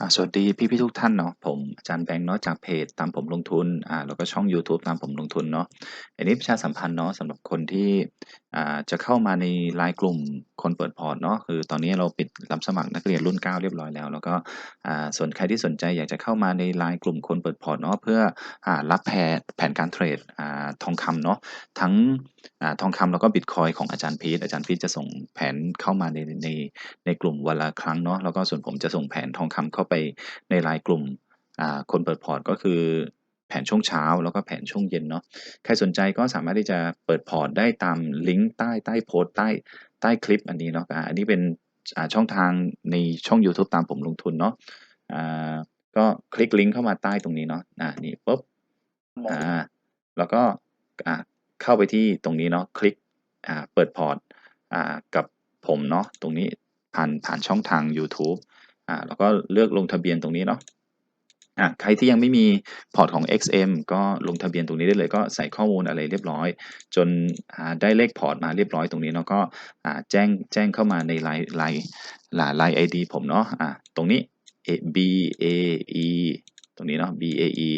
อ่าสวัสดีพี่ๆทุกท่านเนาะผมอาจารย์แบงค์เนาะจากเพจตามผมลงทุนอ่าแล้วก็ช่องยูทูบตามผมลงทุนเนาะอันนี้ประชาสัมพันธ์เนาะสำหรับคนที่อ่าจะเข้ามาในไลน์กลุ่มคนเปิดพอร์ตเนาะคือตอนนี้เราปิดรับสมัครนักเรียนรุ่น 9 เรียบร้อยแล้ว แล้วก็อ่าส่วนใครที่สนใจอยากจะเข้ามาในไลน์กลุ่มคนเปิดพอร์ตเนาะเพื่ออ่ารับแผนแผนการเทรดอ่าทองคำเนาะทั้งอ่าทองคำแล้วก็บิตคอยของอาจารย์พีทอาจารย์พีทจะส่งแผนเข้ามาในในในกลุ่มวันละครั้งเนาะแล้วก็ส่วนผมจะส่งแผนทองคำเข้าไปในไลน์กลุ่มคนเปิดพอร์ตก็คือแผนช่วงเช้าแล้วก็แผนช่วงเย็นเนาะใครสนใจก็สามารถที่จะเปิดพอร์ตได้ตามลิงก์ใต้ใต้โพสต์ใต้ใต้คลิปอันนี้เนาะอันนี้เป็นช่องทางในช่อง YouTube ตามผมลงทุนเนาะอ่าก็คลิกลิงก์เข้ามาใต้ตรงนี้เนาะอ่านี่ปุ๊บอ่าแล้วก็อ่าเข้าไปที่ตรงนี้เนาะคลิกอ่าเปิดพอร์ตอ่ากับผมเนาะตรงนี้ผ่านผ่านช่องทาง YouTube อ่าแล้วก็เลือกลงทะเบียนตรงนี้เนาะอ่าใครที่ยังไม่มีพอร์ตของ XM ก็ลงทะเบียนตรงนี้ได้เลยก็ใส่ข้อมูลอะไรเรียบร้อย จนได้เลขพอร์ตมาเรียบร้อยตรงนี้เนาะก็แจ้งแจ้งเข้ามาในไลน์ไลน์ไลน์ไอดีผมเนาะอ่าตรงนี้ B A E ตรงนี้เนาะ B A E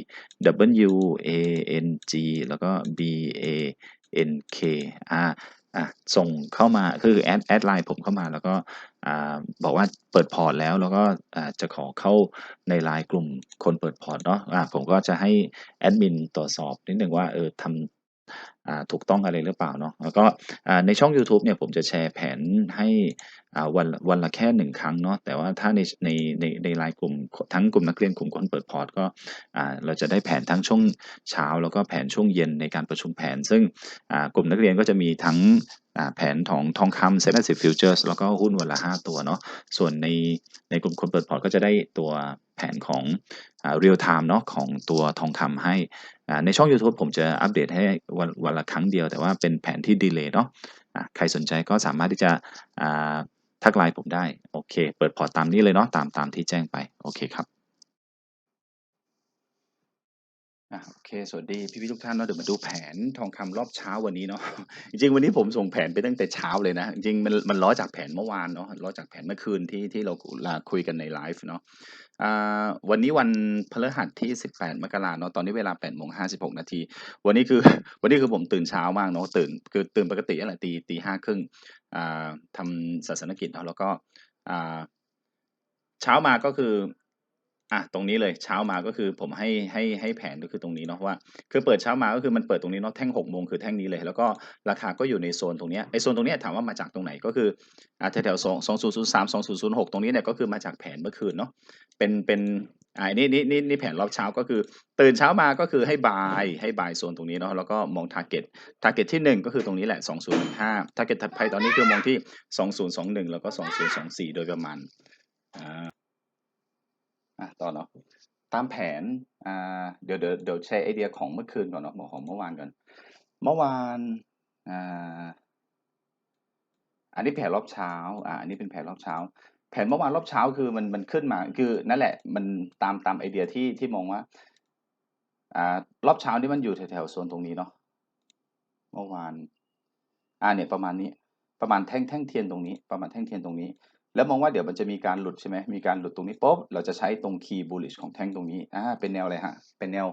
W A N G แล้วก็ B A N K อ่าอะส่งเข้ามาคือแอดแอดไลน์ผมเข้ามาแล้วก็ บอกว่าเปิดพอร์ตแล้วแล้วก็จะขอเข้าในไลน์กลุ่มคนเปิดพอร์ตเนาะะผมก็จะให้แอดมินตรวจสอบนิดหนึ่งว่าเออทำ ถูกต้องอะไรหรือเปล่าเนาะแล้วก็ในช่อง YouTube เนี่ยผมจะแชร์แผนให้วันวันละแค่หนึ่งครั้งเนาะแต่ว่าถ้าในในในในไลน์กลุ่มทั้งกลุ่มนักเรียนกลุ่มคนเปิดพอร์ตก็เราจะได้แผนทั้งช่วงเช้า แล้วก็แผนช่วงเย็นในการประชุมแผน ซึ่งกลุ่มนักเรียนก็จะมีทั้งแผนของทองคำเซ็นต์สิบฟิวเจอร์สแล้วก็หุ้นวันละ 5 ตัวเนาะส่วนในในกลุ่มคนเปิดพอร์ตก็จะได้ตัวแผนของเรียลไทม์เนาะของตัวทองคำให้ ในช่อง YouTube ผมจะอัปเดตให้วันวันละครั้งเดียว แต่ว่าเป็นแผนที่ดีเลย์เนาะใครสนใจก็สามารถที่จะทักไลน์ผมได้ โอเค เปิดพอร์ตตามนี้เลยเนาะตามตามที่แจ้งไป โอเคครับ อะโอเค สวัสดีพี่พี่ทุกท่านเนาะเดี๋ยวมาดูแผนทองคำรอบเช้าวันนี้เนาะจริงวันนี้ผมส่งแผนไปตั้งแต่เช้าเลยนะ จริงมันมันล้อจากแผนเมื่อวานเนาะล้อจากแผนเมื่อคืนที่ที่เราคุยกันในไลฟ์เนาะอ่าวันนี้วันพฤหัสที่ 18 มกราเนาะตอนนี้เวลา8โมง56 นาที วันนี้คือวันนี้คือผมตื่นเช้ามากเนาะตื่นคือตื่นปกติอะไรตีตีห้าครึ่งอ่าทำศาสนกิจเนาะแล้วก็อ่าเช้ามาก็คือ อะตรงนี้เลยเช้ามาก็คือผมให้ให้ให้แผนก็คือตรงนี้เนาะว่า คือเปิดเช้ามาก็คือมันเปิดตรงนี้เนาะแท่งหกโมงคือแท่งนี้เลย แล้วก็ราคาก็อยู่ในโซนตรงนี้ไอโซนตรงนี้ถามว่ามาจากตรงไหนก็คืออ่าแถวๆสองสองศูนย์ศูนย์สามสองศูนย์ศูนย์หกตรงนี้เนี่ยก็คือมาจากแผนเมื่อคืนเนาะเป็นเป็นอ่านี่นี่นี่นี่แผนรอบเช้าก็คือ ตื่นเช้ามาก็คือให้บายให้บายโซนตรงนี้เนาะแล้วก็มองทาร์เก็ตทาร์เก็ตที่หนึ่งก็คือตรงนี้แหละสองศูนย์ห้าทาร์เก็ตถัดไปตอนนี้คือมองที่สองศูนย์สองหนึ่งแล้วก็สองศูนย์สองสี่โดยประมาณอ่า อะต่อเนาะตามแผนอ่าเดี๋ยวเดี๋ยวเดี๋ยวแชร์ไอเดียของเมื่อคืนก่อนเนาะของเมื่อวานก่อนเมื่อวานอ่าอันนี้แผนรอบเช้าอ่าอันนี้เป็นแผนรอบเช้า แผนเมื่อวานรอบเช้าคือมันมันขึ้นมาคือนั่นแหละมันตามตามไอเดียที่ที่มองว่าอ่ารอบเช้านี่มันอยู่แถวๆโซนตรงนี้เนาะเมื่อวานอ่าเนี่ยประมาณนี้ประมาณแท่งแท่งเทียนตรงนี้ ประมาณแท่งเทียนตรงนี้ แล้วมองว่าเดี๋ยวมันจะมีการหลุดใช่ไหมมีการหลุดตรงนี้ปุ๊บเราจะใช้ตรง key bullish ของแท่งตรงนี้อ่าเป็นแนวอะไรฮะ เป็นแนว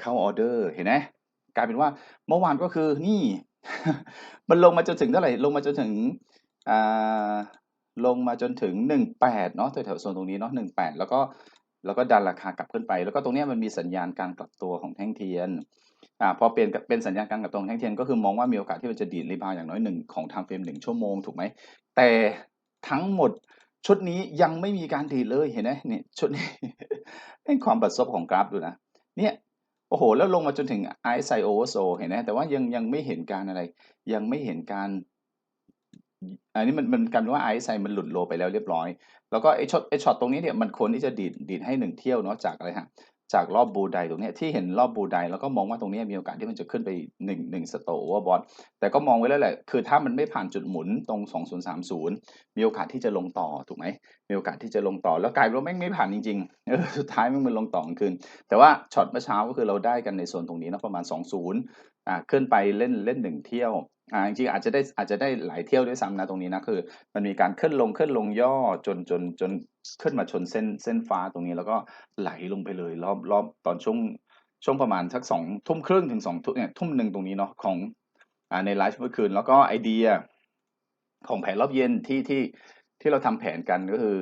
เข้าออเดอร์เห็นไหมกลายเป็นว่าเมื่อวานก็คือนี่ มันลงมาจนถึงเท่าไหร่ลงมาจนถึงอ่าลงมาจนถึง 18เนาะแถวๆโซนตรงนี้เนาะ18 แล้วก็แล้วก็ดันราคากลับขึ้นไป แล้วก็ตรงนี้มันมีสัญญาณการกลับตัวของแท่งเทียนอ่าพอเปลี่ยนเป็นสัญญาณการกลับตัวของแท่งเทียนก็คือมองว่ามีโอกาสที่มันจะดีดรีบาวอย่างน้อยหนึ่งของ time frame 1ชั่วโมงถูกไหมแต่ ทั้งหมด ชุดนี้ยังไม่มีการดีดเลยเห็นไหมเนี่ยชุดนี้เป็นความบัดซบของกราฟดูนะ เนี่ยโอ้โฮแล้วลงมาจนถึง RSI oversold เห็นไหมแต่ว่ายังยังไม่เห็นการอะไร ยังไม่เห็นการ อันนี้มันมันกลายเป็นว่า RSI มันหลุดโลไปแล้วเรียบร้อย แล้วก็ไอช็อตไอช็อตตรงนี้เนี่ยมันควรที่จะดีดดีดให้1เที่ยวเนาะจากอะไรครับ จากรอบ Bull Run ตรงนี้ที่เห็นรอบ Bull Run แล้วก็มองว่าตรงนี้มีโอกาสที่มันจะขึ้นไป1 1 Stop Overbought แต่ก็มองไว้แล้วแหละคือถ้ามันไม่ผ่านจุดหมุนตรง 2030 มีโอกาสที่จะลงต่อถูกไหมมีโอกาสที่จะลงต่อแล้วกลายเป็นว่าแม่งไม่ผ่านจริงๆเออสุดท้ายแม่งมันลงต่อกลางคืน แต่ว่าช็อตเมื่อเช้าก็คือเราได้กันในโซนตรงนี้นะประมาณ 20อ่าขึ้นไปเล่นเล่น1เที่ยว อ่าจริงๆอาจจะได้อาจจะได้หลายเที่ยวด้วยซ้ำนะตรงนี้นะคือ มันมีการขึ้นลงขึ้นลงย่อจนจนจนขึ้นมาชนเส้นเส้นฟ้าตรงนี้แล้วก็ไหลลงไปเลย รอบรอบตอนช่วงช่วงประมาณสักสองทุ่มครึ่งถึงสองทุ่มเนี่ยทุ่มหนึ่งตรงนี้เนาะของอ่าในไลฟ์เมื่อคืน แล้วก็ไอเดียของแผนรอบเย็นที่ที่ที่เราทำแผนกันก็คือ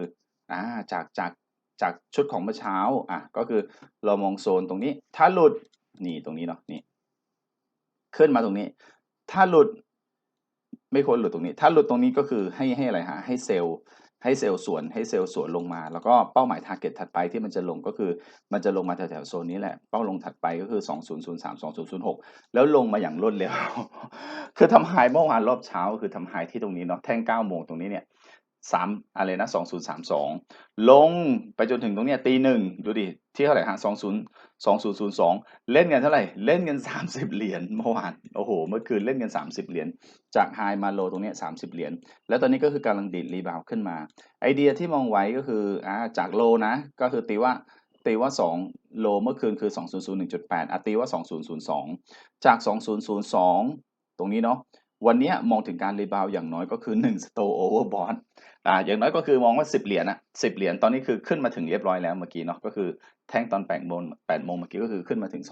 อ่าจากจากจากชุดของเมื่อเช้าอะก็คือเรามองโซนตรงนี้ ถ้าหลุดนี่ตรงนี้เนาะนี่ขึ้นมาตรงนี้ ถ้าหลุดไม่ควรหลุดตรงนี้ ถ้าหลุดตรงนี้ก็คือให้ให้อะไรฮะให้เซลล์ให้เซลล์สวนให้เซลล์สวนลงมา แล้วก็เป้าหมายทาร์เก็ตถัดไปที่มันจะลงก็คือมันจะลงมาแถวๆโซนนี้แหละ เป้าลงถัดไปก็คือ 2003 2006 แล้วลงมาอย่างรวดเร็ว คือทำไฮเมื่อวานรอบเช้า คือทำไฮที่ตรงนี้เนาะแท่ง9โมงตรงนี้เนี่ย สามอะไรนะ2032ลงไปจนถึงตรงเนี้ยตีหนึ่งดูดิที่เท่าไหร่ฮะ20 2002เล่นกันเท่าไหร่เล่นกัน30เหรียญเมื่อวานโอ้โห เมื่อคืนเล่นกัน30เหรียญจากไฮมาโลตรงเนี้ย30เหรียญแล้วตอนนี้ก็คือกำลังดีดรีบาวขึ้นมา ไอเดียที่มองไว้ก็คืออ่าจากโลนะ ก็คือตีว่าตีว่า 2 โลเมื่อคืนคือ 2001.8อะตีว่า 2002 จาก 2002 ตรงนี้เนาะวันนี้มองถึงการรีบาวอย่างน้อยก็คือ 1 store overbought อ่าอย่างน้อยก็คือมองว่า10เหรียญอะ10เหรียญตอนนี้คือขึ้นมาถึงเรียบร้อยแล้วเมื่อกี้เนาะก็คือแท่งตอน8โมง8โมงเมื่อกี้ก็คือขึ้นมาถึง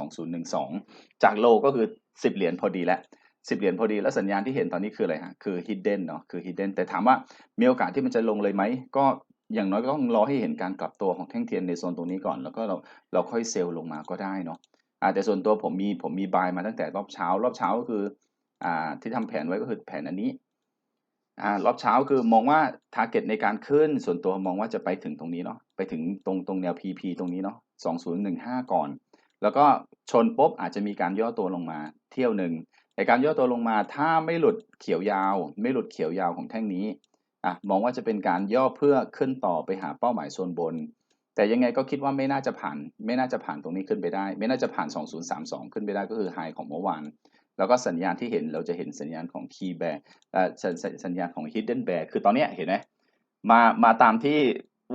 2012จากโลก็คือ10เหรียญพอดีแล้ว10เหรียญพอดีแล้วสัญญาณที่เห็นตอนนี้คืออะไรฮะคือ hidden เนาะคือ hidden แต่ถามว่ามีโอกาสที่มันจะลงเลยไหมก็อย่างน้อยก็ต้องรอให้เห็นการกลับตัวของแท่งเทียนในโซนตรงนี้ก่อน แล้วก็เราเราค่อยเซลล์ลงมาก็ได้เนาะอ่าแต่ส่วนตัวผมมีผมมีบายมาตั้งแต่รอบเช้ารอบเช้าก็คืออ่าที่ทำแผนไว้ก็คือแผนอันนี้ รอบเช้าคือมองว่า target ในการขึ้นส่วนตัวมองว่าจะไปถึงตรงนี้เนาะไปถึงตรงตรงแนว PP ตรงนี้เนาะ2015 ก่อน แล้วก็ชนปุ๊บอาจจะมีการย่อตัวลงมาเที่ยวหนึ่งในการย่อตัวลงมาถ้าไม่หลุดเขียวยาว ไม่หลุดเขียวยาวของแท่งนี้อะมองว่าจะเป็นการย่อเพื่อขึ้นต่อไปหาเป้าหมายโซนบน แต่ยังไงก็คิดว่าไม่น่าจะผ่าน ไม่น่าจะผ่านตรงนี้ขึ้นไปได้ ไม่น่าจะผ่าน 2032 ขึ้นไปได้ก็คือไฮของเมื่อวาน แล้วก็สัญญาณที่เห็นเราจะเห็นสัญญาณของ key bear เอ่สัญญาณของ hidden bear คือตอนนี้เห็นไหมมามาตามที่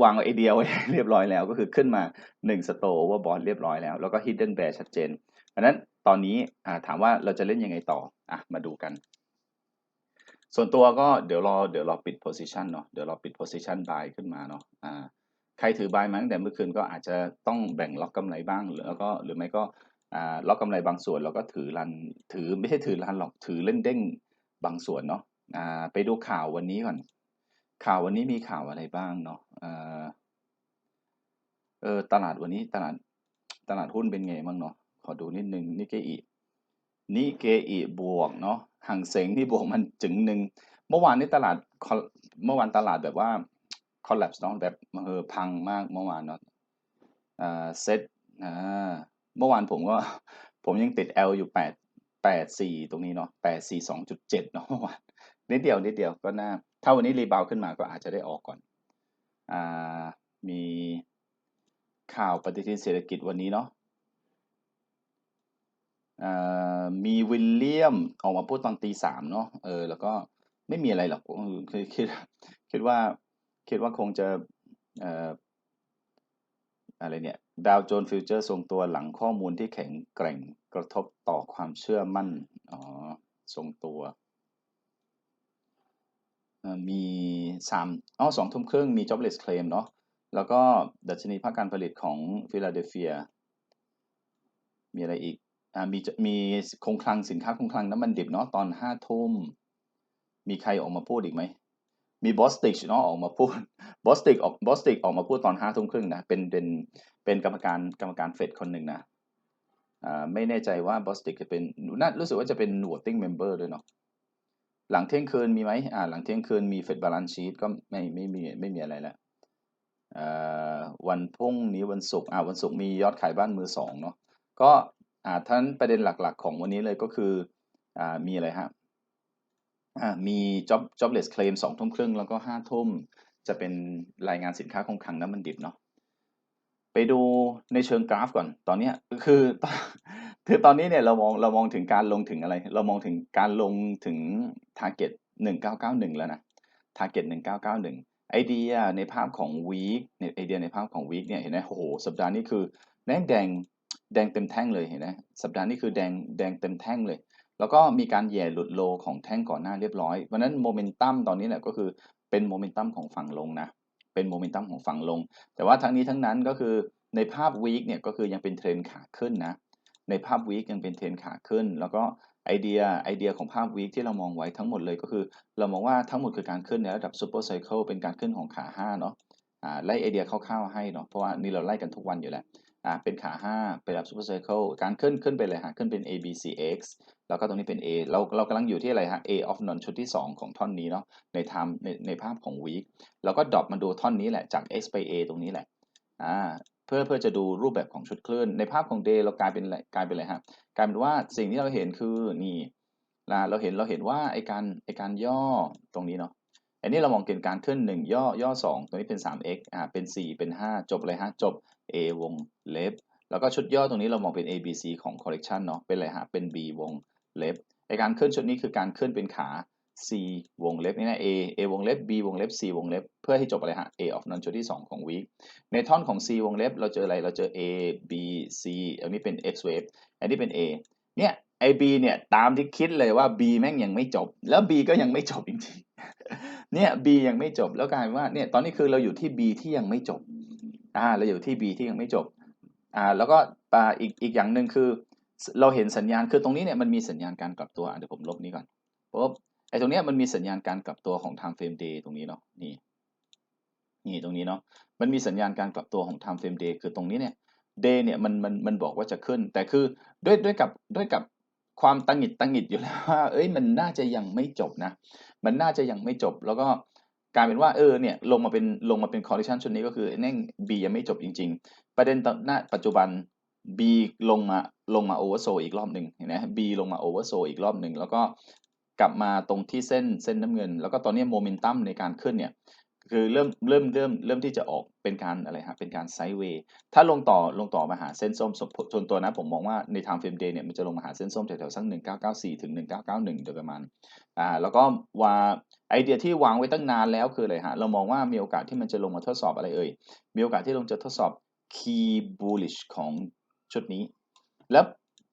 วางไอเดียไว้เรียบร้อยแล้วก็คือขึ้นมา1 store over bond เรียบร้อยแล้ว แล้วก็ hidden bear ชัดเจนเพราะนั้นตอนนี้ถามว่าเราจะเล่นยังไงต่ออะมาดูกัน ส่วนตัวก็เดี๋ยวรอเดี๋ยวรอปิด position เนาะเดี๋ยวรอปิด position buy ขึ้นมาเนาะอ่าใครถือ buy มาตั้งแต่เมื่อคืนก็อาจจะต้องแบ่งล็อกกำไรบ้างหรือแล้วก็หรือไม่ก็ ล็อกกำไรบางส่วนแล้วก็ถือรันถือไม่ใช่ถือรันหรอกถือเล่นเด้งบางส่วนเนาะไปดูข่าววันนี้ก่อน ข่าววันนี้มีข่าวอะไรบ้างเนาะเออเออตลาดวันนี้ตลาดตลาดหุ้นเป็นไงบ้างเนาะขอดูนิดนึงนิเกอินิเกอิบวกเนาะห่างเสงที่บวกมันจึงหนึ่งเมื่อวานนี้ตลาดเมื่อวานตลาดแบบว่า collapse เนาะแบบเออพังมากเมื่อวานเนาะเซ็ตอ่า เมื่อวานผมก็ ผมยังติด L อยู่แปดแปดสี่ตรงนี้เนาะแปดสี่สองจุดเจ็ดเนาะเมื่อวานนิดเดียวนิดเดียวก็น่า ถ้าวันนี้รีบาวขึ้นมาก็อาจจะได้ออกก่อนอ่ามีข่าวปฏิทินเศรษฐกิจวันนี้เนาะมีวิลเลียมออกมาพูดตอนตีสามเนาะเออแล้วก็ไม่มีอะไรหรอกคือคิดคิดว่าคิดว่าคงจะอออะไรเนี่ย ดาวโจนส์ฟิวเจอร์ทรงตัวหลังข้อมูลที่แข็งแกร่งกระทบต่อความเชื่อมั่น อ๋อ ทรงตัว มีสามอ๋อสองทุ่มครึ่งมี jobless claim เนาะ แล้วก็ดัชนีภาคการผลิตของฟิลาเดลเฟีย มีอะไรอีก อ่า มี มีคงคลังสินค้าคงคลังน้ำมันดิบเนาะตอนห้าทุ่ม มีใครออกมาพูดอีกไหมมีบอสติกเนาะออกมาพูดบอสติกออกบอสติกออกมาพูดตอนห้าทุ่มครึ่งนะเป็นเป็น เป็นกรรมการกรรมการเฟดคนหนึ่งนะอ่าไม่แน่ใจว่าบอสติกจะเป็นน่ารู้สึกว่าจะเป็น voting member ด้วยเนาะหลังเที่ยงคืนมีไหมอ่าหลังเที่ยงคืนมีเฟดบาลานซ์ชีตก็ไม่ไม่มีไม่มีอะไรแล้วเอ่อวันพุ่งนี้วันศุกร์อ่าวันศุกร์มียอดขายบ้านมือสองเนาะก็อ่าท่านประเด็นหลักๆ ของวันนี้เลยก็คืออ่ามีอะไรฮะอ่ามี job jobless claim สองทุ่มครึ่งแล้วก็ห้าทุ่มจะเป็นรายงานสินค้าคงคลังน้ำมันดิบเนาะ ไปดูในเชิงกราฟก่อนตอนนี้คือคือตอนนี้เนี่ยเรามองเรามองถึงการลงถึงอะไร เรามองถึงการลงถึง target 1991 แล้วนะ target 1991 ไอเดียในภาพของ week เนี่ยไอเดียในภาพของ week เนี่ยเห็นไหมโอ้โหสัปดาห์นี้คือแดงแดงแดงเต็มแท่งเลยเห็นไหมสัปดาห์นี้คือแดงแดงเต็มแท่งเลย แล้วก็มีการแย่หลุดโลของแท่งก่อนหน้าเรียบร้อยเพราะฉะนั้นโมเมนตัมตอนนี้แหละก็คือเป็นโมเมนตัมของฝั่งลงนะ เป็นโมเมนตัมของฝั่งลง แต่ว่าทั้งนี้ทั้งนั้นก็คือในภาพวีคเนี่ยก็คือยังเป็นเทรนขาขึ้นนะในภาพวีคยังเป็นเทรนขาขึ้น แล้วก็ไอเดียไอเดียของภาพวีคที่เรามองไว้ทั้งหมดเลยก็คือ เรามองว่าทั้งหมดคือการขึ้นในระดับซูเปอร์ไซเคิลเป็นการขึ้นของขา5เนาะไล่ไอเดียคร่าวๆให้เนาะเพราะว่านี่เราไล่กันทุกวันอยู่แล้ว อ่าเป็นขา 5 เป็นระดับซูเปอร์ไซเคิลการขึ้นขึ้นไปเลยฮะขึ้นเป็น A B C X แล้วก็ตรงนี้เป็น A เราเรากำลังอยู่ที่อะไรฮะ A of non ชุดที่ 2 ของท่อนนี้เนาะในไทม์ในในภาพของวีคแล้วก็ดรอปมาดูท่อนนี้แหละจาก X ไป A ตรงนี้แหละอ่าเพื่อเพื่อจะดูรูปแบบของชุดคลื่น ในภาพของ day เรากลายเป็นไรกลายเป็นอะไรฮะกลายเป็นว่าสิ่งที่เราเห็นคือนี่นะเราเห็นเราเห็นว่าไอการไอการย่อตรงนี้เนาะอันนี้เรามองเกณฑ์การขึ้น 1 ย่อย่อ 2 ตรงนี้เป็น 3x อ่าเป็น 4 เป็น 5 จบเลยฮะจบ A วงเล็บ แล้วก็ชุดย่อตรงนี้เรามองเป็น A B C ของ correction เนาะเป็นอะไรฮะเป็น B วงเล็บไอการขึ้นชุดนี้คือการขึ้นเป็นขา C วงเล็บนี่นะ A A วงเล็บ B วงเล็บ C วงเล็บ เพื่อให้จบอะไรฮะ A of non ชุดที่ 2 ของ week ในท่อนของ C วงเล็บ เราเจออะไร เราเจอ A B C อันนี้เป็น X wave อันนี้เป็น A เนี่ยไอ B เนี่ยตามที่คิดเลยว่า B แม่งยังไม่จบ แล้ว B ก็ยังไม่จบจริงๆ เนี่ย B ยังไม่จบแล้วกลายว่าเนี่ยตอนนี้คือเราอยู่ที่ B ที่ยังไม่จบ อ่าเราอยู่ที่ B ที่ยังไม่จบอ่าแล้วก็อีกอีกอย่างหนึ่งคือ เราเห็นสัญญาณคือตรงนี้เนี่ยมันมีสัญญาณการกลับตัวเดี๋ยวผมลบนี้ก่อนปุ๊บไอ้ตรงเนี้ยมันมีสัญญาณการกลับตัวของ time frame day ตรงนี้เนาะนี่นี่ตรงนี้เนาะมันมีสัญญาณการกลับตัวของ time frame day คือตรงนี้เนี่ย day เนี่ยมันมันมันบอกว่าจะขึ้น แต่คือด้วยด้วยกับด้วยกับความตังหิดตังหงิดอยู่แล้วว่าเอ้ยมันน่าจะยังไม่จบนะ มันน่าจะยังไม่จบแล้วก็ กลายเป็นว่าเออเนี่ยลงมาเป็นลงมาเป็นคอร์ริชันชุดนี้ก็คือเน่ง B ยังไม่จบจริง ๆ ประเด็นตอนหน้าปัจจุบัน B ลงมาลงมาโอเวอร์โซอีกรอบหนึ่งเห็นไหม B ลงมาโอเวอร์โซอีกรอบหนึ่งแล้วก็กลับมาตรงที่เส้นเส้นน้ำเงิน แล้วก็ตอนนี้โมเมนตัมในการขึ้นเนี่ย คือเริ่มเริ่มเริ่มเริ่มที่จะออกเป็นการอะไรฮะเป็นการไซด์เวย์ถ้าลงต่อลงต่อมาหาเส้นส้มส่วนตัวนะผมมองว่าใน time frame day เนี่ยมันจะลงมาหาเส้นส้มแถวๆสัก1994 ถึง 1991 โดยประมาณอ่าแล้วก็ว่าไอเดียที่วางไว้ตั้งนานแล้วคืออะไรฮะเรามองว่ามีโอกาสที่มันจะลงมาทดสอบอะไรเอ่ยมีโอกาสที่ลงจะทดสอบ key bullish ของชุดนี้ แล้ว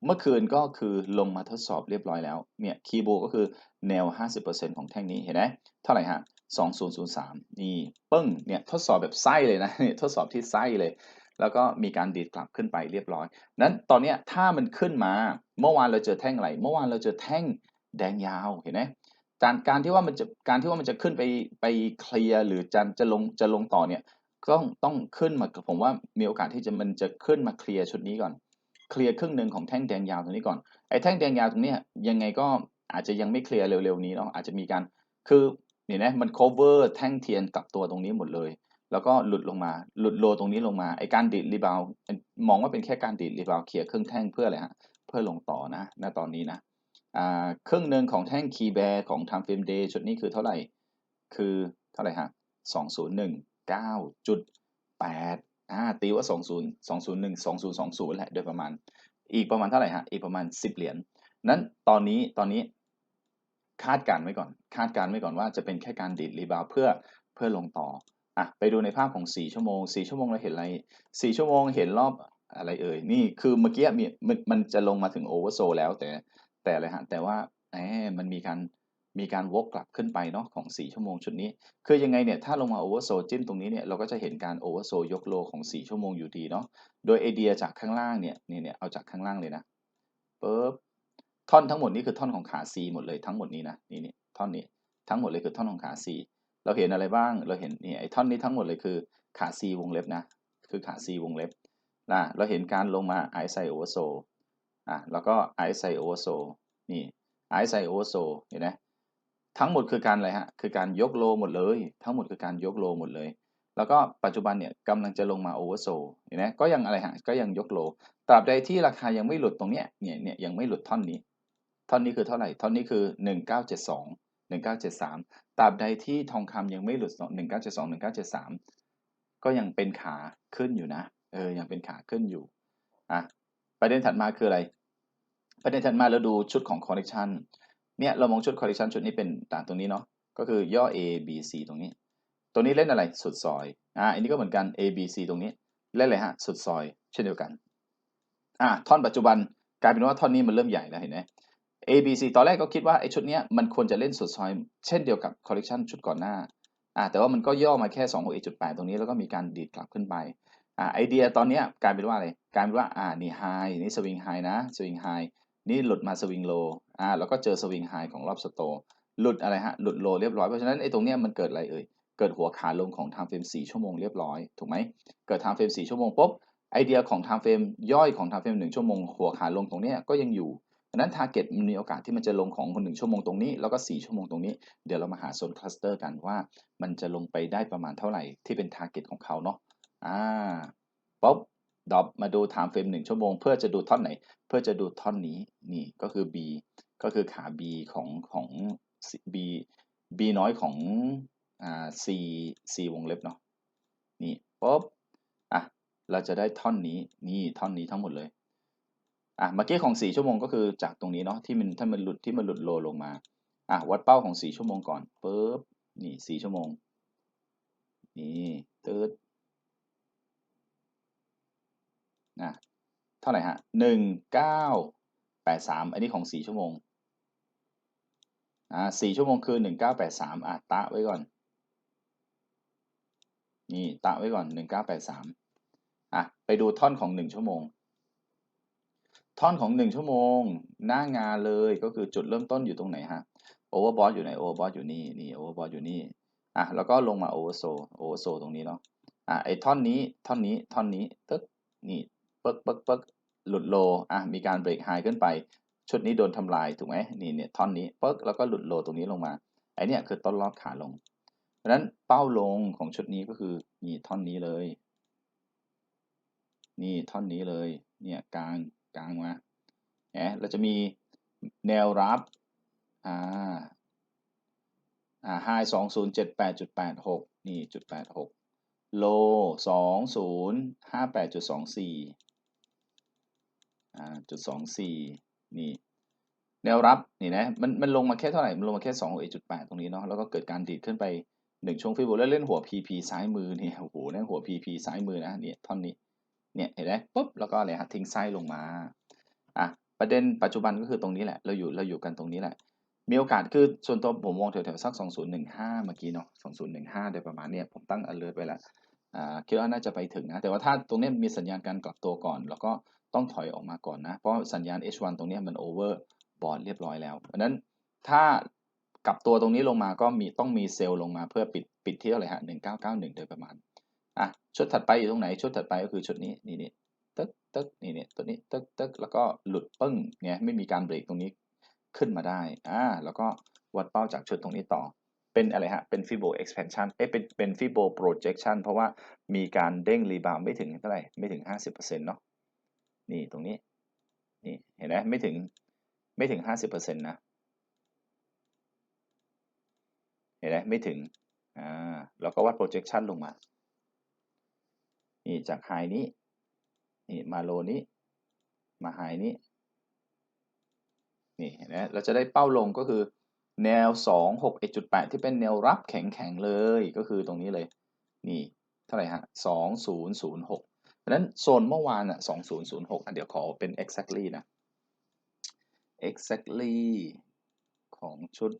เมื่อคืนก็คือลงมาทดสอบเรียบร้อยแล้วเนี่ยคีย์บูก็คือแนว 50%ของแท่งนี้เห็นไหมเท่าไหร่ฮะ 2003 นี่ปึ้งเนี่ยทดสอบแบบไส้เลยนะเนี่ยทดสอบที่ไส้เลย แล้วก็มีการดีดกลับขึ้นไปเรียบร้อย นั้นตอนนี้ถ้ามันขึ้นมาเมื่อวานเราเจอแท่งอะไร เมื่อวานเราเจอแท่งแดงยาวเห็นไหมการการที่ว่ามันจะการที่ว่ามันจะขึ้นไปไปเคลียร์หรือจะจะลงจะลงต่อเนี่ยต้องต้องขึ้นมาผมว่ามีโอกาสที่จะมันจะขึ้นมาเคลียร์ชุดนี้ก่อน เคลียร์ครึ่งหนึ่งของแท่งแดงยาวตรงนี้ก่อนไอ้แท่งแดงยาวตรงนี้ยังไงก็อาจจะยังไม่เคลียร์เร็วๆนี้เนาะอาจจะมีการคือ นี่นะมัน cover แท่งเทียนกับตัวตรงนี้หมดเลย แล้วก็หลุดลงมา หลุดโลตรงนี้ลงมา ไอ้การดีดรีบาวมองว่าเป็นแค่การดีดรีบาวเคลียร์ครึ่งแท่งเพื่ออะไรฮะ เพื่อลงต่อนะณตอนนี้นะอ่าครึ่องหนึ่งของแท่งคีย์แบร์ของ time frame day ชุดนี้คือเท่าไหร่ คือเท่าไหร่ฮะ2019.8อ่าตีว่า20 201 2020แหละโดยประมาณ อีกประมาณเท่าไหร่ฮะ อีกประมาณ10เหรียญ นั้นตอนนี้ตอนนี้ คาดการไว้ก่อน คาดการไว้ก่อนว่าจะเป็นแค่การดีดรีบาวเพื่อเพื่อลงต่ออะไปดูในภาพของ 4 ชั่วโมง 4 ชั่วโมงเราเห็นอะไร 4 ชั่วโมงเห็นรอบอะไรเอ่ย นี่คือเมื่อกี้มีมันมันจะลงมาถึงโอเวอร์โซแล้วแต่แต่อะไรฮะแต่ว่าแหมมันมีการมีการวกกลับขึ้นไปเนาะของ 4 ชั่วโมงชุดนี้ คือยังไงเนี่ยถ้าลงมาโอเวอร์โซจิ้มตรงนี้เนี่ยเราก็จะเห็นการโอเวอร์โซยกโลของ 4 ชั่วโมงอยู่ดีเนาะโดยไอเดียจากข้างล่างเนี่ยนี่เนี่ยเอาจากข้างล่างเลยนะปุ๊บ ท่อนทั้งหมดนี้คือท่อนของขา C หมดเลยทั้งหมดนี้นะนี่นี่ท่อนนี้ทั้งหมดเลยคือท่อนของขา C เราเห็นอะไรบ้างเราเห็นนี่ไอ้ท่อนนี้ทั้งหมดเลยคือขา C วงเล็บนะ คือขา C วงเล็บนะเราเห็นการลงมา i ไซโอเวอร์โซอะแล้วก็ i ไซโอเวอร์โซนี่ i ไซโอเวอร์โซเห็นไหมทั้งหมดคือการอะไรฮะคือการยกโลหมดเลย ทั้งหมดคือการยกโลหมดเลย แล้วก็ปัจจุบันเนี่ยกำลังจะลงมาโอเวอร์โซเห็นไหมก็ยังอะไรฮะก็ยังยกโลตราบใดที่ราคายังไม่หลุดตรงเนี้ยเนี่ยเนี่ยยังไม่หลุดท่อนนี้ ท่อนนี้คือเท่าไหร่ ท่อนนี้คือ 1972 1973ตราบใดที่ทองคำยังไม่หลุด 1972 1973 ก็ยังเป็นขาขึ้นอยู่นะ เออ ยังเป็นขาขึ้นอยู่ อะ ประเด็นถัดมาคืออะไร ประเด็นถัดมาเราดูชุดของ correction เนี่ย เรามองชุด correction ชุดนี้เป็นต่ามตรงนี้เนาะ ก็คือย่อ A B C ตรงนี้ตรงนี้เล่นอะไร สุดซอย อะอันนี้ก็เหมือนกัน A B C ตรงนี้ เล่นอะไรฮะ สุดซอย เช่นเดียวกัน อะ ท่อนปัจจุบันกลายเป็นว่าท่อนนี้มันเริ่มใหญ่แล้วเห็นไหม A B C ตอนแรกก็คิดว่าไอ้ชุดนี้มันควรจะเล่นสุดซอยเช่นเดียวกับคอลเล t ชันชุดก่อนหน้าอ่าแต่ว่ามันก็ย่อมาแค่2 6 1 8 ตรงนี้แล้วก็มีการดีดกลับขึ้นไปอ่าไอเดียตอนนี้กลายเป็นว่าอะไรกลายเป็นว่าอ่านี่ไฮนี่สวิงไฮนะสวิงไฮนี่หลุดมาสวิงโลอ่าแล้วก็เจอสวิงไฮของรอบสโตหลุดอะไรฮะหลุดโลเรียบร้อยเพราะฉะนั้นไอ้ตรงเนี้ยมันเกิดอะไรเอ่ยเกิดหัวขาลงของ time frame 4ชั่วโมงเรียบร้อยถูกไหมเกิด time frame 4ชั่วโมงปุ๊บไอเดียของ time frame ย่อยของ time frame 1ชั่วโมงหัวขาลงตรงเนี้ยก็ยังอยู่ ดังนั้น target มันมีโอกาสที่มันจะลงของคนหนึ่งชั่วโมงตรงนี้ แล้วก็ 4 ชั่วโมงตรงนี้ เดี๋ยวเรามาหาโซนคลัสเตอร์กันว่า มันจะลงไปได้ประมาณเท่าไหร่ที่เป็น target ของเขาเนาะอ่าป๊อบดอปมาดู time frame 1ชั่วโมงเพื่อจะดูท่อนไหน เพื่อจะดูท่อนนี้นี่ก็คือ B ก็คือขา B ของของ B B น้อยของอ่า C C วงเล็บเนาะนี่ป๊อบอะเราจะได้ท่อนนี้นี่ท่อนนี้ทั้งหมดเลย อะเมื่อกี้ของ 4 ชั่วโมงก็คือจากตรงนี้เนาะที่มันถ้ามันหลุดที่มันหลุดโลลงมาอะวัดเป้าของ 4 ชั่วโมงก่อนปุ๊บนี่ 4 ชั่วโมง นี่ตืดนะเท่าไหร่ฮะหนึ่งเก้าแปดสามอันนี้ของ 4 ชั่วโมงอ่า4ชั่วโมงคือ1983อะตะไว้ก่อนนี่ตะไว้ก่อน1983อะไปดูท่อนของ1ชั่วโมง ท่อนของ 1 ชั่วโมง หน้างานเลยก็คือจุดเริ่มต้นอยู่ตรงไหนฮะโอเวอร์บอทอยู่ไหนโอเวอร์บอทอยู่นี่นี่โอเวอร์บอทอยู่นี่อะแล้วก็ลงมาโอเวอร์โซโอเวอร์โซตรงนี้เนาะอะไอท่อนนี้ท่อนนี้ท่อนนี้ตึ๊กนี่ปึ๊กปึ๊กปึ๊กหลุดโลอะมีการเบรกไฮขึ้นไป ชุดนี้โดนทำลายถูกไหมนี่เนี่ยท่อนนี้ปึ๊กแล้วก็หลุดโลตรงนี้ลงมาไอเนี่ยคือต้นรอบขาลงเพราะฉะนั้นเป้าลงของชุดนี้ก็คือนี่ท่อนนี้เลย นี่ท่อนนี้เลย เนี่ยกลาง กลางมาเนะเราจะมีแนวรับอ่าอ่าไฮสองศูนย์เจ็ดแปดจุดแปดหกนี่จุดแปดหกโลสองศูนย์ห้าแปดจุดสองสี่อ่าจุดสองสี่นี่แนวรับนี่นะมันมันลงมาแค่เท่าไหร่ มันลงมาแค่สองเอจุดแปดตรงนี้เนาะแล้วก็เกิดการดีดขึ้นไปหนึ่งช่วงฟิโบแล้วเล่นหัว PP ซ้ายมือเนี่ยโอ้โหนั่นหัว PP ซ้ายมือนะเนี่ยท่อนนี้ เนี่ยเห็นไหมปุ๊บแล้วก็อะไรฮะทิ้งไส้ลงมาอะประเด็นปัจจุบันก็คือตรงนี้แหละ เราอยู่เราอยู่กันตรงนี้แหละ มีโอกาสคือส่วนตัวผมมองแถวๆสัก 2015 เมื่อกี้เนาะ2015โดยประมาณเนี่ยผมตั้ง alert ไปแล้วอ่าคิดว่าน่าจะไปถึงนะ แต่ว่าถ้าตรงนี้มีสัญญาณการกลับตัวก่อน แล้วก็ต้องถอยออกมาก่อนนะ เพราะสัญญาณ H1 ตรงนี้มัน over บอร์ดเรียบร้อยแล้วเพราะนั้นถ้ากลับตัวตรงนี้ลงมาก็มีต้องมีเซลล์ลงมาเพื่อปิดปิดที่เท่าไหร่ฮะ1991 โดยประมาณ อะชุดถัดไปอยู่ตรงไหนชุดถัดไปก็คือชุดนี้นี่นี่ตึ๊กตึ๊กนี่เนี่ยตัวนี้ตึ๊กตึ๊กแล้วก็หลุดปึ้งไงไม่มีการเบรกตรงนี้ขึ้นมาได้อ่าแล้วก็วัดเป้าจากชุดตรงนี้ต่อเป็นอะไรฮะ เป็น Fibo expansion เอ้เป็น เป็น Fibo projection เพราะว่ามีการเด้งรีบาวไม่ถึงเท่าไหร่ ไม่ถึง 50%เนาะ นี่ตรงนี้ นี่เห็นไหมไม่ถึง ไม่ถึง 50%นะ เห็นไหมไม่ถึง อ่า แล้วก็วัด projection ลงมา นี่จากไฮนี้นี่มาโลนี้ มาไฮนี้นี่เห็นไหมเราจะได้เป้าลงก็คือแนว 2 6 1.8 ที่เป็นแนวรับแข็งๆเลยก็คือตรงนี้เลย นี่เท่าไหร่ฮะ2006เพราะนั้นโซนเมื่อวานอะ2006อะเดี๋ยวขอเป็น exactly นะ exactly ของชุด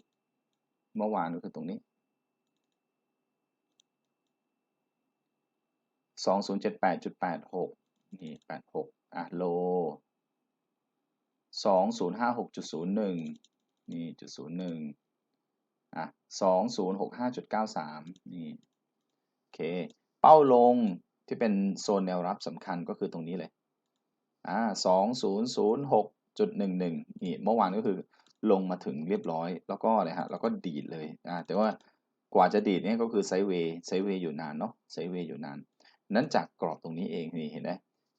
เมื่อวานก็คือตรงนี้ 2078.86 นี่ 86 อะ โล 2056.01 นี่จุด01 อะ 2065.93 นี่ โอเค เป้าลงที่เป็นโซนแนวรับสำคัญก็คือตรงนี้เลย อ่า 2006.11 นี่ เมื่อวานก็คือลงมาถึงเรียบร้อย แล้วก็อะไรฮะ แล้วก็ดีดเลย อ่า แต่ว่ากว่าจะดีดเนี่ยก็คือไซเวย์ไซเวย์อยู่นานเนาะไซเวย์อยู่นาน นั้นจากกรอบตรงนี้เองนี่เห็นไหม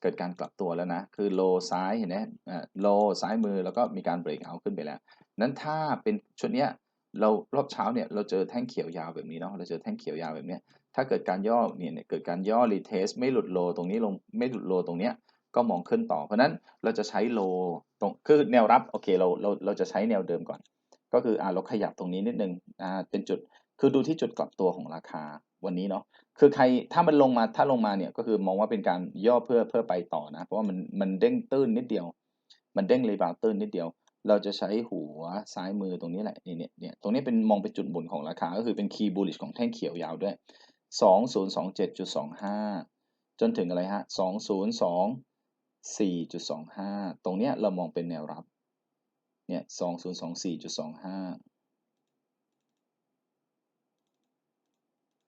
เกิดการกลับตัวแล้วนะ คือโลซ้ายเห็นไหมอ่าโลซ้ายมือแล้วก็มีการเบรกเอาขึ้นไปแล้ว นั้นถ้าเป็นชุดเนี้ยเรารอบเช้าเนี่ยเราเจอแท่งเขียวยาวแบบนี้เนาะเราเจอแท่งเขียวยาวแบบเนี้ยถ้าเกิดการย่อเนี่ยเกิดการย่อรีเทสไม่หลุดโลตรงนี้ลงไม่หลุดโลตรงเนี้ยก็มองขึ้นต่อเพราะนั้นเราจะใช้โลตรงคือแนวรับโอเคเราเราเราจะใช้แนวเดิมก่อน ก็คืออ่าเราขยับตรงนี้นิดนึงอ่าเป็นจุดคือดูที่จุดกลับตัวของราคาวันนี้เนาะ คือใครถ้ามันลงมาถ้าลงมาเนี่ยก็คือมองว่าเป็นการย่อเพื่อเพื่อไปต่อนะ เพราะว่ามันมันเด้งตื้นนิดเดียว มันเด้งรีบาวตื้นนิดเดียว เราจะใช้หัวซ้ายมือตรงนี้แหละนี่เนี่ยเนี่ยตรงนี้เป็นมองเป็นจุดหมุนของราคา ก็คือเป็นคีย์บูลลิชของแท่งเขียวยาวด้วย 2027.25 จนถึงอะไรฮะ 2024.25 ตรงเนี้ยเรามองเป็นแนวรับเนี่ย2024.25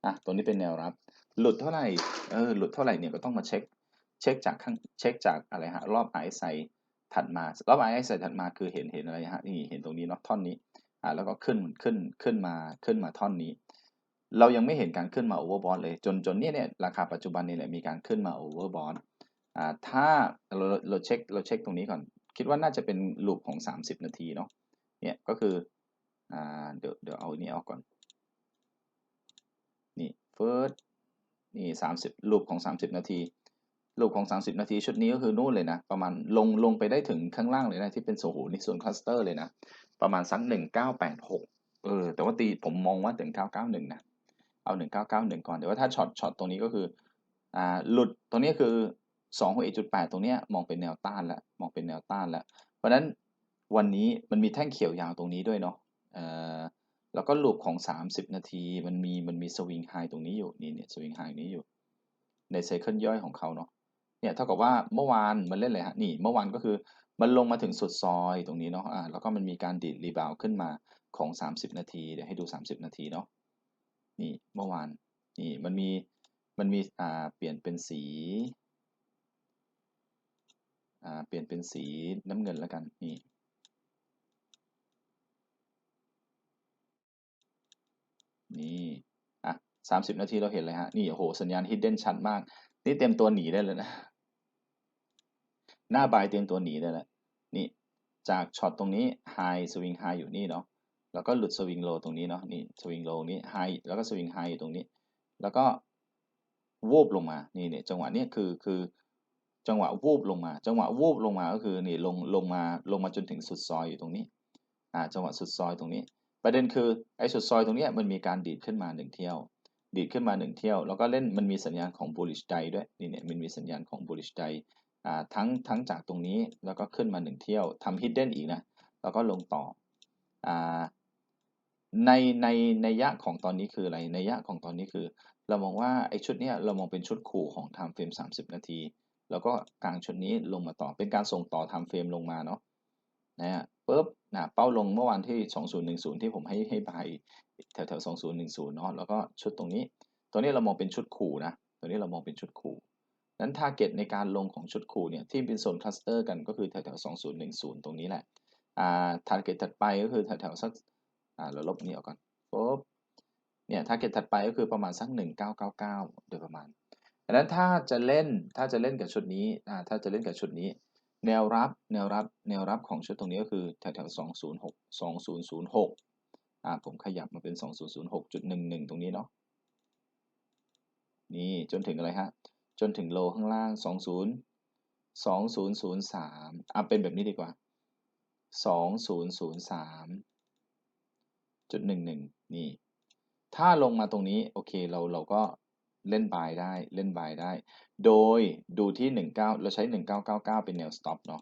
อะตรงนี้เป็นแนวรับ หลุดเท่าไหร่เออหลุดเท่าไหร่เนี่ยก็ต้องมาเช็คเช็คจากข้างเช็คจากอะไรฮะรอบ RSI ถัดมารอบ RSI ถัดมาคือเห็นเห็นอะไรฮะนี่เห็นตรงนี้เนาะท่อนนี้อ่าแล้วก็ขึ้นขึ้นขึ้นมาขึ้นมาท่อนนี้ เรายังไม่เห็นการขึ้นมา overbought เลยจนจนเนี่ยเนี่ยราคาปัจจุบันนี่แหละมีการขึ้นมา overbought อ่าถ้าเราเราเช็คเราเช็คตรงนี้ก่อน คิดว่าน่าจะเป็นลูปของ 30 นาทีเนาะเนี่ยก็คืออ่าเดี๋ยวเดี๋ยวเอาอันนี้ออกก่อน นี่ first นี่30ลูปของ30นาทีลูปของ30นาทีชุดนี้ก็คือนู่นเลยนะ ประมาณลงลงไปได้ถึงข้างล่างเลยนะ ที่เป็นโซโหนี่ส่วนคลัสเตอร์เลยนะ ประมาณสัก1986เออ แต่ว่าตีผมมองว่าถึง991นะ เอา1991ก่อน แต่ว่าถ้าช็อตช็อตตรงนี้ก็คืออ่าหลุดตรงนี้คือ261.8ตรงนี้มองเป็นแนวต้านแล้วมองเป็นแนวต้านแล้วเพราะฉะนั้นวันนี้มันมีแท่งเขียวยาวตรงนี้ด้วยเนาะเอ่อ แล้วก็ลูปของ 30 นาทีมันมีมันมีสวิงไฮตรงนี้อยู่นี่เนี่ยสวิงไฮนี้อยู่ ในไซเคิลย่อยของเขาเนาะเนี่ยเท่ากับว่าเมื่อวานมันเล่นอะไรฮะนี่เมื่อวานก็คือมันลงมาถึงสุดซอยตรงนี้เนาะอ่าแล้วก็มันมีการดีดรีบาวขึ้นมาของ 30 นาที เดี๋ยวให้ดู 30 นาทีเนาะนี่เมื่อวานนี่มันมีมันมีอ่าเปลี่ยนเป็นสีอ่าเปลี่ยนเป็นสีน้ำเงินแล้วกันนี่ นี่อะ30นาทีเราเห็นเลยฮะ นี่โอ้โฮสัญญาณ Hidden ชัดมาก นี่เตรียมตัวหนีได้เลยนะ หน้า buy เตรียมตัวหนีได้แล้ว นี่จากช็อตตรงนี้ High Swing High อยู่นี่เนาะ แล้วก็หลุด Swing Low ตรงนี้เนาะ นี่ Swing Low นี้ High แล้วก็ Swing High อยู่ตรงนี้ แล้วก็วูบลงมา นี่เนี่ยจังหวะเนี้ยคือคือจังหวะวูบลงมา จังหวะวูบลงมาก็คือนี่ลงลงมาลงมาจนถึงสุดซอยอยู่ตรงนี้ อ่า จังหวะสุดซอยตรงนี้ ประเด็นคือไอ้สุดซอยตรงนี้มันมีการดีดขึ้นมา1เที่ยว ดีดขึ้นมา1เที่ยว แล้วก็เล่นมันมีสัญญาณของ bullish ใจด้วยนี่เนี่ยมันมีสัญญาณของ bullish ใจอ่าทั้งทั้งจากตรงนี้แล้วก็ขึ้นมา1เที่ยวทำ hidden อีกนะแล้วก็ลงต่ออ่าในในนัยะของตอนนี้คืออะไรในยะของตอนนี้คือ เรามองว่าไอ้ชุดเนี้ยเรามองเป็นชุดขู่ของ time frame 30 นาที แล้วก็กลางชุดนี้ลงมาต่อเป็นการส่งต่อ time frame ลงมาเนาะนะครับ ปุ๊บนะเป้าลงเมื่อวานที่ 2010 ที่ผมให้ให้ buy แถวๆ2010 เนาะแล้วก็ชุดตรงนี้ ตัวนี้เรามองเป็นชุดขู่นะตัวนี้เรามองเป็นชุดขู่นั้น target ในการลงของชุดขู่เนี่ยที่เป็นโซนคลัสเตอร์กันก็คือแถวๆ2010 ตรงนี้แหละอ่า target ถัดไปก็คือแถวๆสักอ่าเราลบนนี้ออกก่อนปุ๊บเนี่ย target ถัดไปก็คือประมาณสัก 1999 โดยประมาณดังนั้นถ้าจะเล่นถ้าจะเล่นกับชุดนี้อ่าถ้าจะเล่นกับชุดนี้ แนวรับแนวรับแนวรับของชุดตรงนี้ก็คือแถวๆ206 2006อ่าผมขยับมาเป็น 2006.11 ตรงนี้เนาะนี่จนถึงอะไรครับจนถึงโลข้างล่าง 20 2003อ่าเป็นแบบนี้ดีกว่า 2003.11 นี่ ถ้าลงมาตรงนี้ โอเคเราเราก็เล่น buy ได้เล่น buy ได้ โดยดูที่ 19 เราใช้ 1999 เป็นแนว stop เนาะ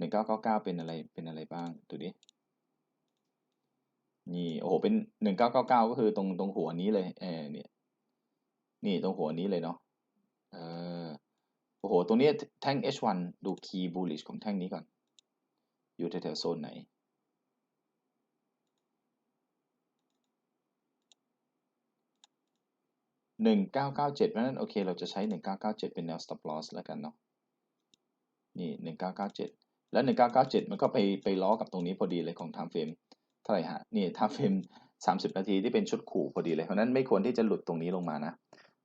1999 เป็นอะไร เป็นอะไรบ้าง ดูดิ นี่ โอ้โฮเป็น 1999 ก็คือตรงตรงหัวนี้เลย เออเนี่ย นี่ตรงหัวนี้เลยเนาะ เออ โอ้โฮตรงนี้แท่ง H1 ดู key bullish ของแท่งนี้ก่อน อยู่แถวๆโซนไหน? 1997เพราะนั้นโอเค เราจะใช้ 1997 เป็นแนว stop loss แล้วกันเนาะ นี่ 1997 แล้ว 1997 มันก็ไปไปล้อกับตรงนี้พอดีเลยของ time frame เท่าไรครับนี่ time frame 30 นาทีที่เป็นชุดขู่พอดีเลย เพราะนั้นไม่ควรที่จะหลุดตรงนี้ลงมานะ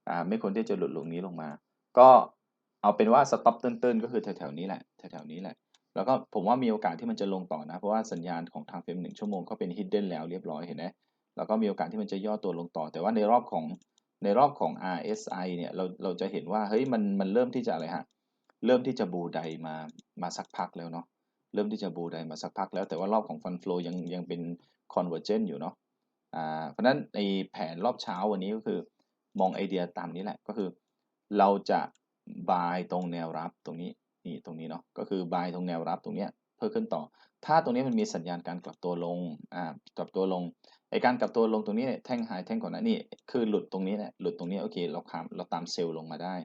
อ่า ไม่ควรที่จะหลุดตรงนี้ลงมา ก็เอาเป็นว่าสต็อปตื้นๆ ก็คือแถวๆนี้แหละ แถวๆนี้แหละ แล้วก็ผมว่ามีโอกาสที่มันจะลงต่อนะ เพราะว่าสัญญาณของ time frame 1ชั่วโมงก็เป็น hidden แล้วเรียบร้อย เห็นไหมแล้วก็มีโอกาสที่มันจะย่อตัวลงต่อ แต่ว่าในรอบของ ในรอบของ RSI เนี่ยเราเราจะเห็นว่าเฮ้ยมันมันเริ่มที่จะอะไรครับเริ่มที่จะ bull ใดมามาสักพักแล้วเนาะเริ่มที่จะ bull ใดมาสักพักแล้วแต่ว่ารอบของ Fund Flow ยังยังเป็น Convergent อยู่เนาะอ่าเพราะนั้นในแผนรอบเช้าวันนี้ก็คือมองไอเดียตามนี้แหละก็คือ เราจะ buy ตรงแนวรับตรงนี้นี่ตรงนี้เนาะก็คือ buy ตรงแนวรับตรงเนี้ยเพื่อขึ้นต่อ ถ้าตรงนี้มันมีสัญญาณการกลับตัวลงอ่ากลับตัวลง ไอการกลับตัวลงตรงนี้เนี่ยแท่งไฮแท่งก่อนน้านี่คือหลุดตรงนี้เนี่ยหลุดตรงนี้โอเคเราามเราตามเซลล์ลงมาได้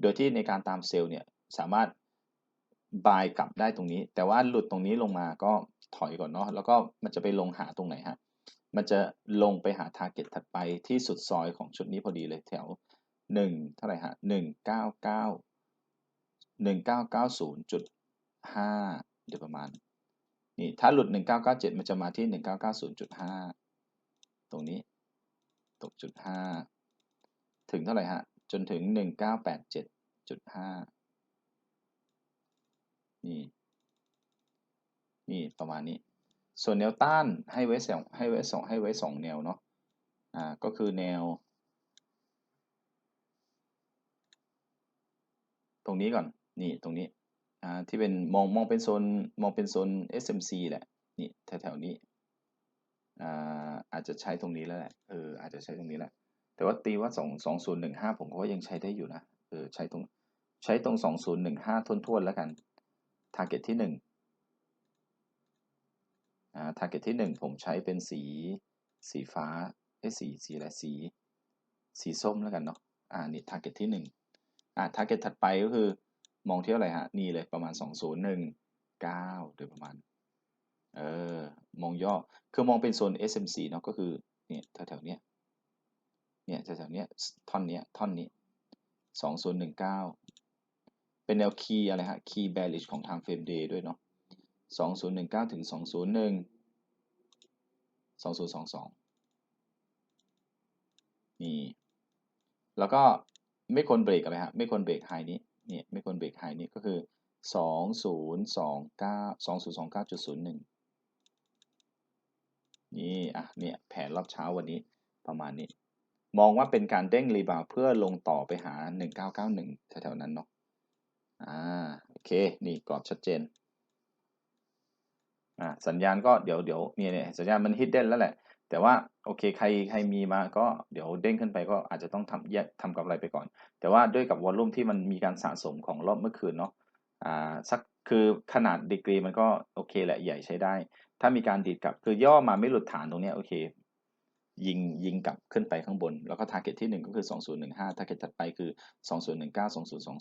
โดยที่ในการตามเซลล์เนี่ยสามารถบายกลับได้ตรงนี้ แต่ว่าหลุดตรงนี้ลงมาก็ถอยก่อนเนาะแล้วก็มันจะไปลงหาตรงไหนฮะมันจะลงไปหา target ถัดไปที่สุดซอยของชุดนี้พอดีเลยแถวหนึ่งเท่าไหร่ฮะหนึ่งเก้าเก้าหนึ่งเก้าเก้าศูนย์จุดห้าเดี๋ยวประมาณนี่ถ้าหลุด 1997 มันจะมาที่ 1990.5 ตรงนี้ตกจุด5ถึงเท่าไหร่ฮะ จนถึง1987.5นี่ นี่ประมาณนี้ ส่วนแนวต้านให้ไว้สองให้ไว้สองให้ไว้สองแนวเนาะ อ่า ก็คือแนว ตรงนี้ก่อน นี่ตรงนี้ อ่า ที่เป็นมองมองเป็นโซนมองเป็นโซน SMC แหละ นี่แถวๆนี้ อาจจะใช้ตรงนี้แล้วแหละ เออ อาจจะใช้ตรงนี้แหละ แต่ว่าตีว่าสองสองศูนย์หนึ่งห้าผมก็ยังใช้ได้อยู่นะ เออ ใช้ตรง ใช้ตรงสองศูนย์หนึ่งห้าทวนๆแล้วกัน ทาร์เก็ตที่หนึ่งอ่า ทาร์เก็ตที่หนึ่งผมใช้เป็นสี สีฟ้าเอ้สีสีอะไรสี สีส้มแล้วกันเนาะ อ่า นี่ทาร์เก็ตที่หนึ่งอ่า ทาร์เก็ตถัดไปก็คือ มองเที่ยวอะไรฮะ นี่เลยประมาณสองศูนย์หนึ่งเก้าโดยประมาณ เออ มองย่อ คือมองเป็นโซน SMC เนาะก็คือเนี่ยแถวๆเนี้ยเนี่ยแถวๆเนี้ยท่อนเนี้ยท่อนนี้สองศูนย์หนึ่งเก้าเป็นแนวคีย์อะไรฮะคีย์ bearish ของทาง frame day ด้วยเนาะสองศูนย์หนึ่งเก้าถึงสองศูนย์หนึ่งสองศูนย์สองสองนี่แล้วก็ไม่ควรเบรกอะไรฮะไม่ควรเบรกไฮนี้เนี่ยไม่ควรเบรกไฮนี้ก็คือสองศูนย์สองเก้าสองศูนย์สองเก้าจุดศูนย์หนึ่ง นี่อะเนี่ยแผนรอบเช้าวันนี้ประมาณนี้ มองว่าเป็นการเด้งรีบาวเพื่อลงต่อไปหา 1991 แถวๆนั้นเนาะอ่าโอเค นี่กรอบชัดเจนอ่าสัญญาณก็เดี๋ยวเดี๋ยวเนี่ยเนี่ยสัญญาณมันฮิดเด้นแล้วแหละ แต่ว่าโอเคใครใครมีมาก็เดี๋ยวเด้งขึ้นไปก็อาจจะต้องทำแยกทำกับอะไรไปก่อน แต่ว่าด้วยกับวอลลุ่มที่มันมีการสะสมของรอบเมื่อคืนเนาะ อ่าสักคือขนาดดีกรีมันก็โอเคแหละใหญ่ใช้ได้ ถ้ามีการดีดกลับคือย่อมาไม่หลุดฐานตรงนี้โอเค ยิงยิงกลับขึ้นไปข้างบน แล้วก็ target ที่ 1 ก็คือ 2015 target ถัดไปคือ 2019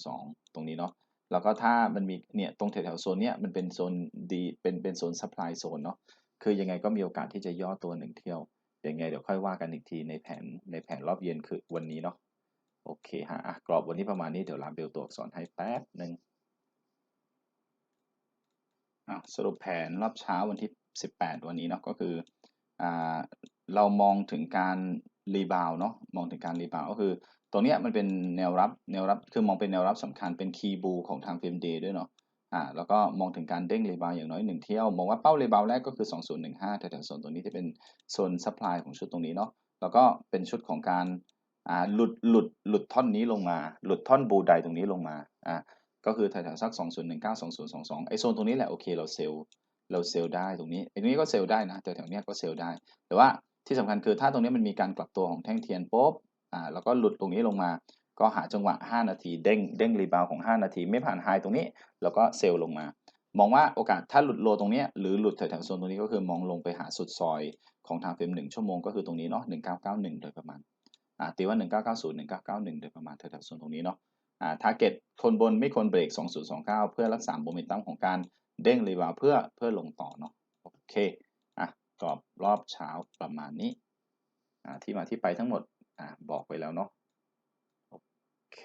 2022 ตรงนี้เนาะแล้วก็ถ้ามันมีเนี่ยตรงแถวๆโซนเนี้ยมันเป็นโซนดีเป็นเป็นโซน supply zone เนาะคือยังไงก็มีโอกาสที่จะย่อตัวหนึ่งเที่ยวยังไงเดี๋ยวค่อยว่ากันอีกทีในแผนในแผนรอบเย็นคือวันนี้เนาะโอเคฮะกรอบวันนี้ประมาณนี้เดี๋ยวลาเบลตัวอักษรให้แป๊บหนึ่ง สรุปแผนรอบเช้าวันที่ 18 วันนี้เนาะก็คืออเรามองถึงการรีบาวเนาะมองถึงการรีบาวก็คือตรงเนี้ยมันเป็นแนวรับแนวรับคือมองเป็นแนวรับสำคัญเป็นคีย์บูของทางเฟรมเดย์ด้วยเนาะอ่าแล้วก็มองถึงการเด้งรีบาวอย่างน้อยหนึ่งเที่ยว มองว่าเป้ารีบาวแรกก็คือ 2015แถวๆโซนตรงนี้จะเป็นโซนซัพพลายของชุดตรงนี้เนาะแล้วก็เป็นชุดของการอ่าหลุดหลุดหลุดท่อนนี้ลงมา หลุดท่อนบูไดตรงนี้ลงมาอ่า ก็คือแถวๆสัก 2019 2022 ไอโซนตรงนี้แหละโอเคเราเซลล์เราเซลล์ได้ตรงนี้ไอตรงนี้ก็เซลล์ได้นะแถวๆเนี้ยก็เซลล์ได้ แต่ว่าที่สำคัญคือถ้าตรงนี้มันมีการกลับตัวของแท่งเทียนปุ๊บอ่าแล้วก็หลุดตรงนี้ลงมา ก็หาจังหวะ 5 นาทีเด้งเด้งรีบาวของ 5 นาที ไม่ผ่านไฮตรงนี้แล้วก็เซลล์ลงมา มองว่าโอกาสถ้าหลุดโลตรงนี้หรือหลุดแถวๆโซนตรงนี้ก็คือมองลงไปหาสุดซอยของทางเฟรม1ชั่วโมงก็คือตรงนี้เนาะ1991 โดยประมาณอ่าตีว่า 1990 1991 โดยประมาณแถวๆโซนตรงนี้เนาะอ่า ทาร์เก็ตคนบนไม่ควรเบรก 2029 เพื่อรักษาโมเมนตัมของการเด้งรีบาวเพื่อเพื่อลงต่อเนาะโอเคอะกรอบรอบเช้าประมาณนี้อ่าที่มาที่ไปทั้งหมดอ่าบอกไปแล้วเนาะโอเค